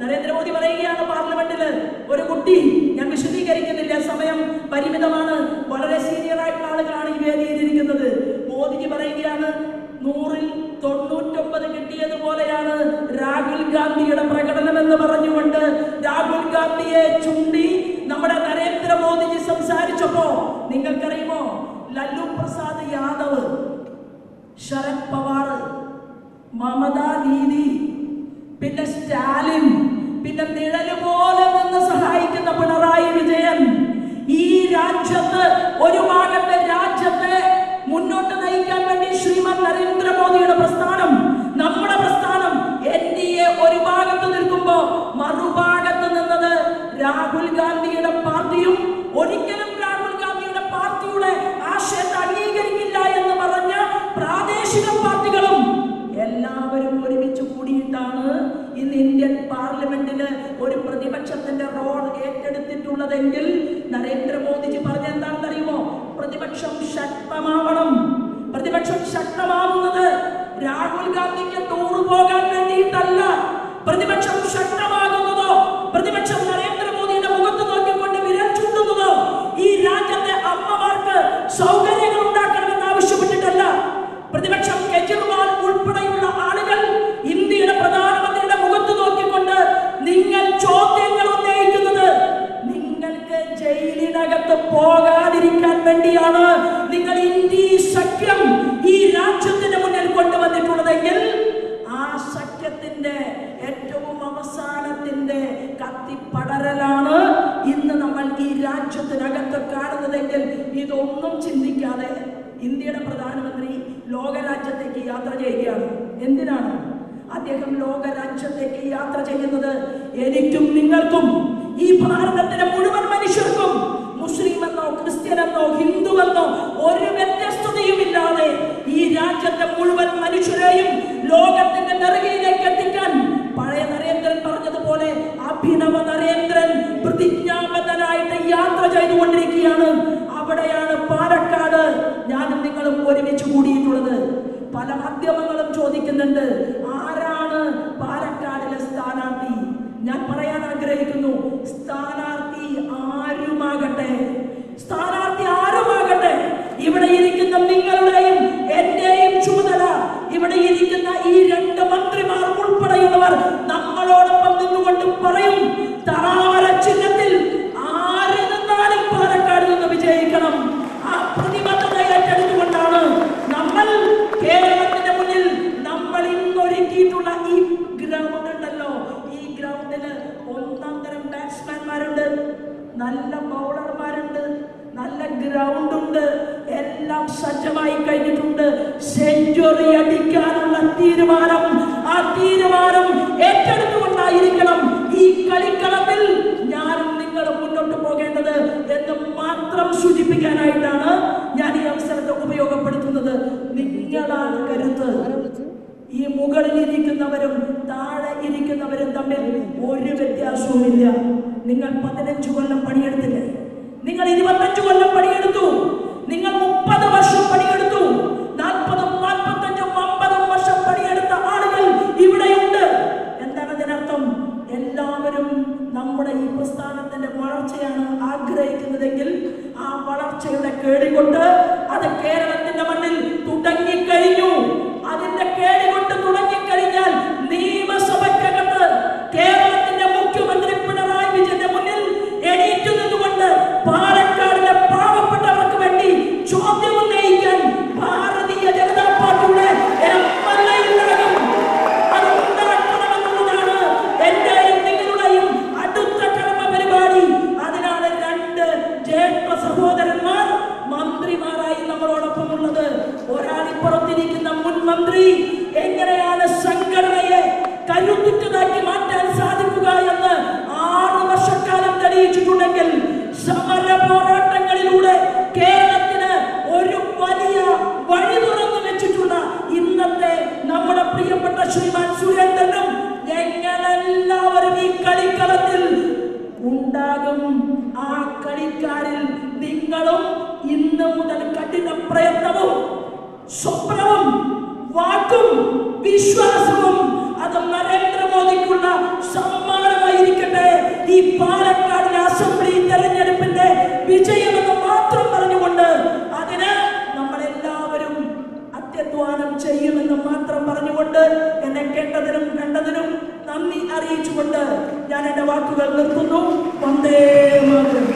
നരേന്ദ്രമോദി പറയുകയാണ് പാർലമെന്റിൽ ഒരു കുട്ടി ഞാൻ വിശദീകരിക്കുന്നില്ല സമയം പരിമിതമാണ്. വളരെ സീനിയർ ആയിട്ടുള്ള ആളുകളാണ് ഈ വേദിയിലിരിക്കുന്നത്. മോദിജി പറയുകയാണ് നൂറിൽ തൊണ്ണൂറ്റൊമ്പത് കിട്ടിയതുപോലെയാണ് രാഹുൽ ഗാന്ധിയുടെ പ്രകടനം എന്ന് പറഞ്ഞുകൊണ്ട് രാഹുൽ ഗാന്ധിയെ ചൂണ്ടി നമ്മുടെ നരേന്ദ്രമോദിജി സംസാരിച്ചപ്പോ നിങ്ങൾക്കറിയുമോ? ലല്ലു പ്രസാദ് യാദവ് ശരത് പവാർ മമതാ ദീദി പിന്നെ സ്റ്റാലിൻ. ഒരു പ്രതിപക്ഷത്തിന്റെ റോൾ ഏറ്റെടുത്തിട്ടുള്ളതെങ്കിൽ നരേന്ദ്രമോദിജി പറഞ്ഞ എന്താണെന്ന് അറിയുമോ പ്രതിപക്ഷം ശക്തമാവണം. പ്രതിപക്ഷം ശക്തമാവുന്നത് രാഹുൽ ഗാന്ധിക്ക് ടൂർ പോകാൻ വേണ്ടിയിട്ടല്ല. പ്രതിപക്ഷം ശക്തമാകുന്നതോ പ്രതിപക്ഷം നരേന്ദ്രമോദിയുടെ മുഖത്ത് നോക്കിക്കൊണ്ട് വിരൽ ചൂണ്ടുന്നതോ ഈ രാജ്യത്തെ അമ്മമാർക്ക് സൗകര്യങ്ങൾ പോകാതിരിക്കാൻ വേണ്ടിയാണ് നിങ്ങൾ ഇന്ത്യ സഖ്യം ഈ രാജ്യത്തിന് മുന്നിൽ കൊണ്ടുവന്നിട്ടുള്ളതെങ്കിൽ ആ സഖ്യത്തിന്റെ ഏറ്റവും അവസാനത്തിന്റെ കത്തിപ്പടരലാണ് ഇന്ന് നമ്മൾ ഈ രാജ്യത്തിനകത്ത് കാണുന്നതെങ്കിൽ ഇതൊന്നും ചിന്തിക്കാതെ ഇന്ത്യയുടെ പ്രധാനമന്ത്രി ലോകരാജ്യത്തേക്ക് യാത്ര ചെയ്യുകയാണ്. എന്തിനാണ് അദ്ദേഹം ലോകരാജ്യത്തേക്ക് യാത്ര ചെയ്യുന്നത്? എനിക്കും നിങ്ങൾക്കും ഈ ഭാരതത്തിലെ മുഴുവൻ മനുഷ്യർക്കും മുസ്ലിം ക്രിസ്ത്യനെന്നോ ഹിന്ദുവെന്നോ ഒരു വ്യത്യസ്തതയുമില്ലാതെ ഈ രാജ്യത്തെ മുഴുവൻ മനുഷ്യരെയും ലോകത്തിന്റെ നെറുകയിലേക്ക് എത്തിക്കാൻ പഴയ നരേന്ദ്രൻ പറഞ്ഞതുപോലെ അഭിനവ നരേന്ദ്രൻ പ്രതിജ്ഞാബദ്ധനായിട്ട് യാത്ര ചെയ്തുകൊണ്ടിരിക്കുകയാണ്. അവിടെയാണ് പാലക്കാട്. ഞാനും നിങ്ങളും ഒരുമിച്ച് കൂടിയിട്ടുള്ളത്. പല മാധ്യമങ്ങളും ചോദിക്കുന്നുണ്ട് ആരാണ് പാലക്കാടിലെ സ്ഥാനാർത്ഥി? ഞാൻ പറയാൻ ആഗ്രഹിക്കുന്നു സ്ഥാനാർത്ഥി സ്ഥാനാർത്ഥി ആരുമാകട്ടെ ഇവിടെ ഇരിക്കുന്ന നിങ്ങളുടെയും എന്റെയും ചുമതല ഇവിടെ ഇരിക്കുന്ന ഈ രണ്ട് മന്ത്രിമാർ ഉൾപ്പെടെയുള്ളവർ നമ്മളോടൊപ്പം നിന്നുകൊണ്ട് പറയും താമര ചിഹ്നത്തിൽ ആര് നിന്നാലും പാലക്കാട് നിന്ന് വിജയിക്കണം. ആ പ്രതിബദ്ധത ഏറ്റെടുത്തുകൊണ്ടാണ് നമ്മൾ കേരളത്തിന്റെ മുന്നിൽ നമ്മൾ ഇന്നൊരുക്കിയിട്ടുള്ള ഈ ഗ്രൗണ്ട് ഉണ്ടല്ലോ. ഈ ഗ്രൗണ്ടിൽ ഒന്നാം തരം ബാറ്റ്സ്മാൻമാരുണ്ട് നല്ല ബൗളർമാരുണ്ട് നല്ല ഗ്രൗണ്ട് ഉണ്ട്. എല്ലാം സജ്ജമായി കഴിഞ്ഞിട്ടുണ്ട്. സെഞ്ചുറി അടിക്കാനുള്ള തീരുമാനം. ആ തീരുമാനം ഏറ്റെടുത്തുകൊണ്ടായിരിക്കണം ഈ കളിക്കളത്തിൽ ഞാനും നിങ്ങളും മുന്നോട്ട് പോകേണ്ടത് എന്ന് മാത്രം സൂചിപ്പിക്കാനായിട്ടാണ് ഞാൻ ഈ അവസരത്തെ ഉപയോഗപ്പെടുത്തുന്നത്. നിങ്ങളാണ് കരുത്ത്. ഈ മുകളിൽ ഇരിക്കുന്നവരും താഴെ ഇരിക്കുന്നവരും തമ്മിൽ ഒരു വ്യത്യാസവുമില്ല. നിങ്ങൾ പതിനഞ്ച് കൊല്ലം പ്രസ്ഥാനത്തിന്റെ വളർച്ചയാണ് ആഗ്രഹിക്കുന്നതെങ്കിൽ ആ വളർച്ചയുടെ കേടികൊണ്ട് അത് കേരളത്തിന്റെ ഒരാളിപ്പുറത്തിരിക്കുന്ന മുൻ മന്ത്രി എങ്ങനെയാണ് സംഘടനയെ കരുത്തുറ്റതാക്കി മാറ്റാൻ സാധിക്കുക എന്ന് ആറ് വർഷക്കാലം തെളിയിച്ചിട്ടുണ്ടെങ്കിൽ സമര പോരാട്ടങ്ങളിലൂടെ സ്വപ്നവും വാക്കും വിശ്വാസവും അത് നരേന്ദ്രമോദിക്കുള്ള സമ്മാനമായിരിക്കട്ടെ. ഈ പാലക്കാട് അസംബ്ലി തെരഞ്ഞെടുപ്പിന്റെ വിജയമെന്ന് മാത്രം പറഞ്ഞുകൊണ്ട് അതിന് നമ്മളെല്ലാവരും അത്യധ്വാനം ചെയ്യുമെന്ന് മാത്രം പറഞ്ഞുകൊണ്ട് എന്നെ കേട്ടതിനും കണ്ടതിനും നന്ദി അറിയിച്ചുകൊണ്ട് ഞാൻ എന്റെ വാക്കുകൾ നിർത്തുന്നു. വന്ദേ മാതരം.